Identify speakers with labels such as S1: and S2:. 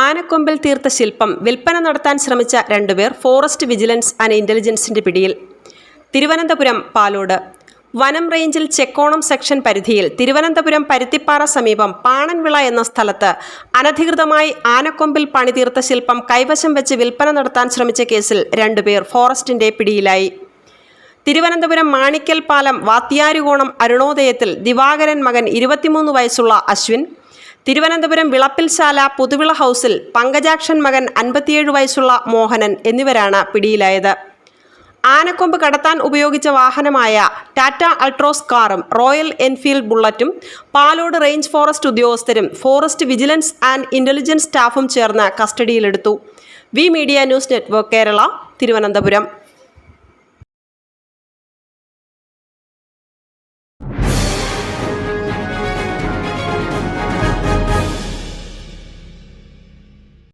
S1: ആനക്കൊമ്പിൽ തീർത്ത ശില്പം വിൽപ്പന നടത്താൻ ശ്രമിച്ച രണ്ടുപേർ ഫോറസ്റ്റ് വിജിലൻസ് ആൻഡ് ഇന്റലിജൻസിന്റെ പിടിയിൽ. തിരുവനന്തപുരം പാലോട്. വനം റേഞ്ചിൽ ചെക്കോണം സെക്ഷൻ പരിധിയിൽ തിരുവനന്തപുരം പരുത്തിപ്പാറ സമീപം പാണൻവിള എന്ന സ്ഥലത്ത് അനധികൃതമായി ആനക്കൊമ്പിൽ പണിതീർത്ത ശില്പം കൈവശം വെച്ച് വിൽപ്പന നടത്താൻ ശ്രമിച്ച കേസിൽ രണ്ടുപേർ ഫോറസ്റ്റിന്റെ പിടിയിലായി. തിരുവനന്തപുരം മാണിക്കൽ പാലം വാത്തിയാരുകോണം അരുണോദയത്തിൽ ദിവാകരൻ മകൻ ഇരുപത്തിമൂന്ന് വയസ്സുള്ള അശ്വിൻ തിരുവനന്തപുരം വിളപ്പിൽശാല പുതുവിള ഹൗസിൽ പങ്കജാക്ഷൻ മകൻ അൻപത്തിയേഴ് വയസ്സുള്ള മോഹനൻ എന്നിവരാണ് പിടിയിലായത്. ആനക്കൊമ്പ് കടത്താൻ ഉപയോഗിച്ച വാഹനമായ ടാറ്റ അൾട്രോസ് കാറും റോയൽ എൻഫീൽഡ് ബുള്ളറ്റും പാലോട് റേഞ്ച് ഫോറസ്റ്റ് ഉദ്യോഗസ്ഥരും ഫോറസ്റ്റ് വിജിലൻസ് ആൻഡ് ഇന്റലിജൻസ് സ്റ്റാഫും ചേർന്ന് കസ്റ്റഡിയിലെടുത്തു. V media news network Kerala Thiruvananthapuram.